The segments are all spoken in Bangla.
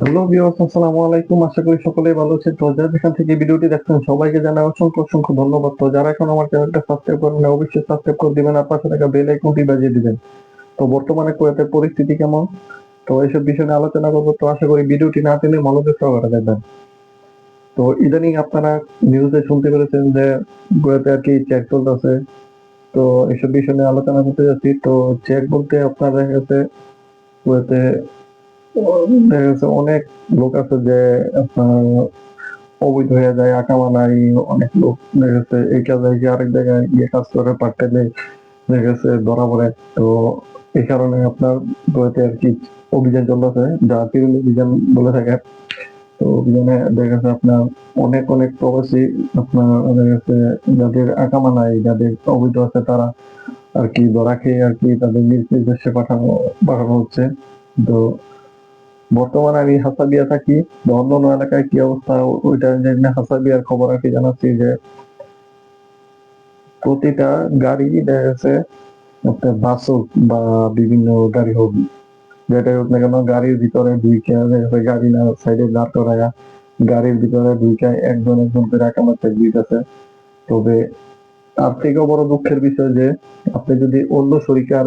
হ্যালো ভিউয়ার্স, আসসালামু আলাইকুম। আশা করি সকলেই ভালো আছেন। তো যারা যেখান থেকে ভিডিওটি দেখছেন, সবাইকে জানাই অসংখ্য অসংখ্য ধন্যবাদ। তো যারা এখন আমার চ্যানেলটা সাবস্ক্রাইব করেন না অবশ্যই সাবস্ক্রাইব করে দিবেন আর পাশে থাকা বেল আইকনটি বাজিয়ে দিবেন। তো বর্তমানে কুয়েতের পরিস্থিতি কেমন? তো এইসব বিষয় আলোচনা করব। তো আশা করি ভিডিওটি না টেনে মনোযোগ সহকারে দেখবেন। তো ইদানিং আপনারা নিউজে শুনতে পেরেছেন যে কুয়েতে আর কি চেক চলতেছে তো এইসব বিষয় নিয়ে আলোচনা করতে যাচ্ছি। তো চেক বলতে আপনার দেখা গেছে, কুয়েতে অনেক লোক আছে যে, আপনার অবৈধ হয়ে যায় আকামা নাই অনেক লোক এই কাজে গিয়ে আরেক জায়গায় গিয়ে কাজ করে ধরা পড়ে। তো এই কারণে আপনার আর কি অভিযান চলতেছে, যা তিরুল অভিযান বলে থাকে। তো অভিযানে দেখা আপনার অনেক অনেক প্রবাসী আপনার যাদের আকামা নাই যাদের অবৈধ আছে তারা আর কি ধরা খেয়ে আর কি তাদের নিজ নিজ দেশে পাঠানো পাঠানো হচ্ছে। তো বর্তমানে আমি হাসাবিয়া থাকি, তো অন্য অন্য এলাকায় কি অবস্থা, ওইটা হাসাবিয়ার খবর আর কি জানাচ্ছি যে প্রতিটা গাড়ি দেখা আপনার বাস বা বিভিন্ন গাড়ি হোক হোক না কেন, গাড়ির ভিতরে দেখা গাড়ি না সাইডে দাঁড় গাড়ির ভিতরে দুইটা একজন একজন করে তবে তার থেকেও বড় দুঃখের বিষয় যে আপনি যদি অন্য শরিকার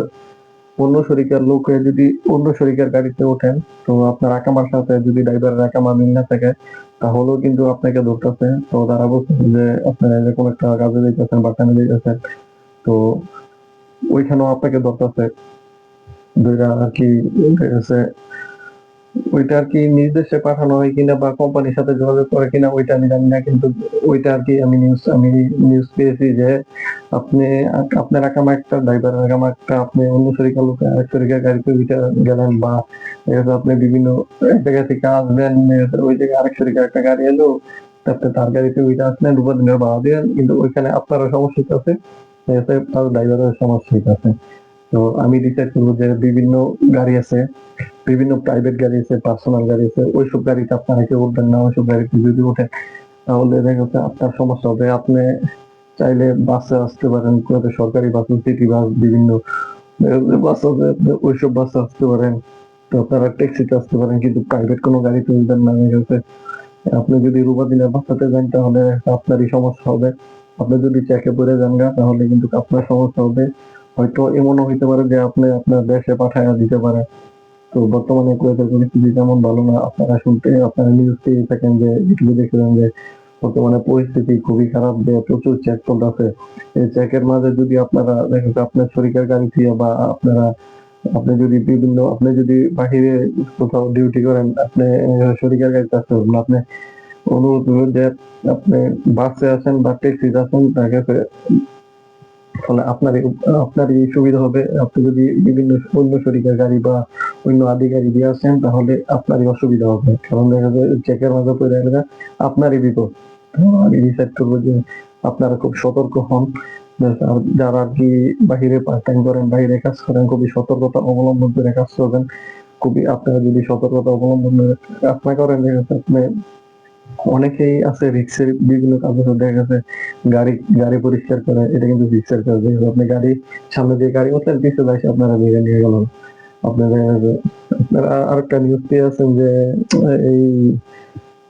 অন্য শরিকার লোক হয়ে যদি অন্য শরিকার গাড়িতে ওঠেন, তো আপনার আকামার সাথে যদি ড্রাইভারের আকামা মিল না থাকে, তাহলেও কিন্তু আপনাকে ধরতেছে। তো তারা বলছে যে, আপনারা যে কোনো একটা কাজে দিতেছেন বা কানে দিতেছেন তো ওইখানেও আপনাকে ধরতেছে। দুইটা আর কি ওইটা আর কি নির্দেশে পাঠানো হয় কিনা বা কোম্পানির সাথে যোগাযোগ করে কিনা, ওইটা আমি জানি না, কিন্তু ওইটা আর কি আমি নিউজ আমি নিউজ পেয়েছি যে আপনি আপনার আকামা একটা ড্রাইভার আকামা একটা, আপনি অন্য শরিকার লোক এক শরিকার গাড়িতে উঠে গেলেন বা আপনি বিভিন্ন, এক জায়গা থেকে আসবেন ওই জায়গায় আরেক শরিকার একটা গাড়ি এলো, তারপরে তার গাড়িতে উঠে আসলেন দুপুর দিনের ভাড়া দিলেন, কিন্তু ওইখানে আপনারও সমস্যা আছে তার ড্রাইভারের সমস্যা আছে। তো আমি ডিসাইড করব যে বিভিন্ন গাড়ি আছে, বিভিন্ন প্রাইভেট গাড়ি আছে পার্সোনাল গাড়ি আছে, ওইসব গাড়িতে আপনারা কেউ উঠবেন না, ওইসব গাড়িতে যদি ওঠেন, তাহলে দেখা যাচ্ছে আপনার সমস্যা হবে, আপনি চাইলে বাসে আসতে পারেন কোথাও সরকারি বাস, সিটি বাস, বিভিন্ন বাস আছে ওইসব বাসে আসতে পারেন। তো আপনারা ট্যাক্সিতে আসতে পারেন, কিন্তু প্রাইভেট কোনো গাড়িতে উঠবেন না দেখা যাচ্ছে আপনি যদি রুবা দিনের বাসাতে যান, তাহলে আপনারই সমস্যা হবে। আপনি যদি চেকে পড়ে যান গা, তাহলে কিন্তু আপনার সমস্যা হবে। হয়তো এমনও হইতে পারে যে আপনি আপনার দেশে পাঠায় দিতে পারে তো বর্তমানে কুয়েতের পরিস্থিতি তেমন ভালো না। আপনারা শুনতে, আপনারা নিউজ পেয়ে থাকেন যে ইউটিউবে দেখলেন যে বর্তমানে পরিস্থিতি খুবই খারাপ যে প্রচুর চেক চলতেছে। এই চেকের মাঝে যদি আপনারা, দেখা যাচ্ছে আপনার শরীরের গাড়ি দিয়ে বা আপনারা, আপনি যদি বিভিন্ন, আপনি যদি বাহিরে কোথাও ডিউটি করেন, আপনি শরীরের গাড়িতে আসতে পারবেন আপনি অনুরোধ করবেন যে আপনি বাসে আসেন বা ট্যাক্সিতে আসেন তাকে ফলে আপনারই আপনারই সুবিধা হবে। আপনি যদি বিভিন্ন অন্য শরিকের গাড়ি বা অন্য গাড়ি দিয়ে আসেন, তাহলে আপনারই অসুবিধা হবে। কারণ দেখা যায় চেকের মাঝে পড়ে আপনারই বিপদ। আমি ডিসাইড করব যে আপনারা খুব সতর্ক হন। যারা আর কি বাহিরে পার্ট টাইম করেন বাইরে কাজ করেন, খুবই সতর্কতা অবলম্বন করে কাজ করবেন। খুবই আপনারা যদি সতর্কতা অবলম্বন করে কাজ করেন আপনি অনেকেই আছে রিক্সের বিভিন্ন কাজ আছে, দেখা গেছে গাড়ি গাড়ি পরিষ্কার করে, এটা কিন্তু রিক্সের কাজ। আপনি গাড়ি, সামনে দিয়ে গাড়ি বসলেন পিছনে যাই আপনারা ভেঙে নিয়ে গেল আপনারা আপনারা আরেকটা নিউজ পেয়ে আছেন যে এই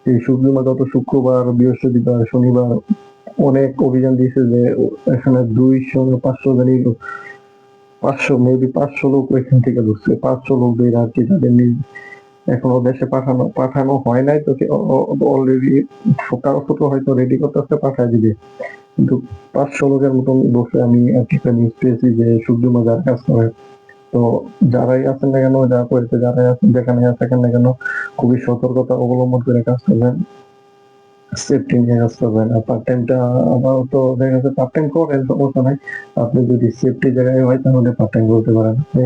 এই শুক্রবার গত শুক্রবার, বৃহস্পতিবার, শনিবার অনেক অভিযান দিয়েছে যে এখানে দুইশো পাঁচশো গাড়ি পাঁচশো মেবি পাঁচশো লোক ওইখান থেকে ঢুকছে। পাঁচশো লোক বের আর কি তাদের নিজ এখনও দেশে পাঠানো পাঠানো হয় নাই তো অলরেডি কাগজপত্র হয়তো রেডি করতে আসতে পাঠায় দিবে। কিন্তু পাঁচশো লোকের মতন বসে আমি একটা নিউজ পেয়েছি যে সূর্য মাজার কাজ করে তো যারাই আছেন না কেন যা করেছে যারাই আছেন, যেখানে থাকেন না কেন, খুবই সতর্কতা অবলম্বন করে কাজ করবেন সেফটি নিয়ে কাজ করবেন। আর পার্ট টাইমটা তো দেখা যাচ্ছে পার্ট টাইম করেন নাই। আপনি যদি সেফটি জায়গায় হয়, তাহলে পার্ট টাইম করতে পারেন। আপনি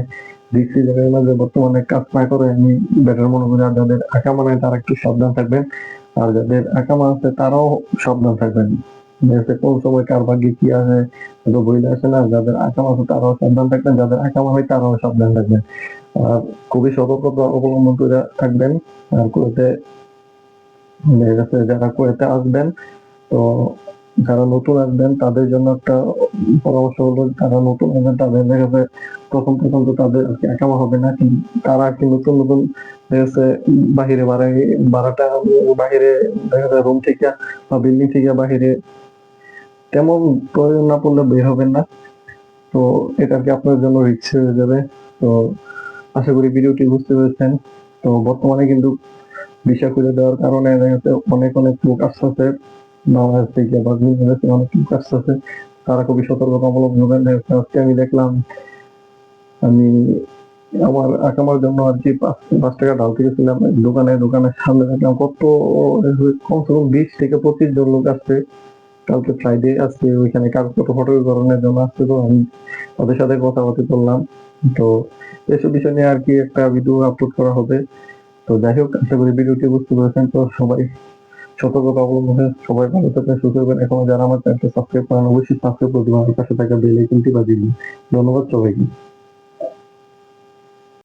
জায়গায় মাঝে বর্তমানে কাজ না করে, আমি বেটার মনে করি আর যাদের আকামা নাই, তারা একটু সাবধান থাকবেন। আর যাদের আকামা আছে, তারাও সাবধান থাকবেন। দেখতে কোন সময় কার ভাগ্যে কি আছে বইলে না যাদের আকামা আছে তারাও সাবধান থাকবেন যাদের আকামা হয় তারাও সাবধান থাকবেন আর খুবই সতর্কতা অবলম্বন করে থাকবেন আর কুয়েতে যারা কুয়েতে আসবেন তো যারা নতুন আসবেন তাদের জন্য একটা পরামর্শ হলো যারা নতুন আসবেন তাদের দেখা যাচ্ছে প্রথম প্রথম তো তাদের একামা হবে না তারা আর কি নতুন নতুন দেখা বাহিরে বাড়াই ভাড়াটা বাহিরে দেখা যায় রুম থেকে বা বিল্ডিং থেকে বাহিরে তেমন প্রয়োজন না পড়লে বের হবেন না। তো এটা আর কি আপনার জন্য রিক্স হয়ে যাবে? তো আশা করি ভিডিওটি বুঝতে পেরেছেন। তো বর্তমানে কিন্তু বিষয় খুলে দেওয়ার কারণে অনেক অনেক লোক আসতেছে বাংলাদেশ থেকে বা বিভিন্ন অনেক লোক আসতেছে তারা খুবই সতর্কতা অবলম্বন করেন আজকে আমি দেখলাম, আমি আমার আকামার জন্য আর কি পাঁচ পাঁচ টাকা ঢালতে গেছিলাম দোকানে, দোকানের সামনে দেখলাম কত কমসে কম বিশ থেকে পঁচিশ জন লোক আসছে। কালকে ফ্রাইডে আজকে ওইখানে কাগজপত্র ফটোকরণের জন্য আসছে তো আমি ওদের সাথে কথাবার্তা করলাম। তো এসব বিষয় নিয়ে আর কি একটা ভিডিও আপলোড করা হবে। তো যাই হোক, আশা করি ভিডিওটি বুঝতে পেরেছেন। তো সবাই সতর্কতা অবলম্বন সবাই ভালো থাকবেন, সুস্থ থাকবেন। এখনও যারা আমার চ্যানেলটা সাবস্ক্রাইব করেন অবশ্যই সাবস্ক্রাইব করে দিবেন পাশে থাকা বেল আইকনটি বাজিয়ে দিন ধন্যবাদ সবাইকে।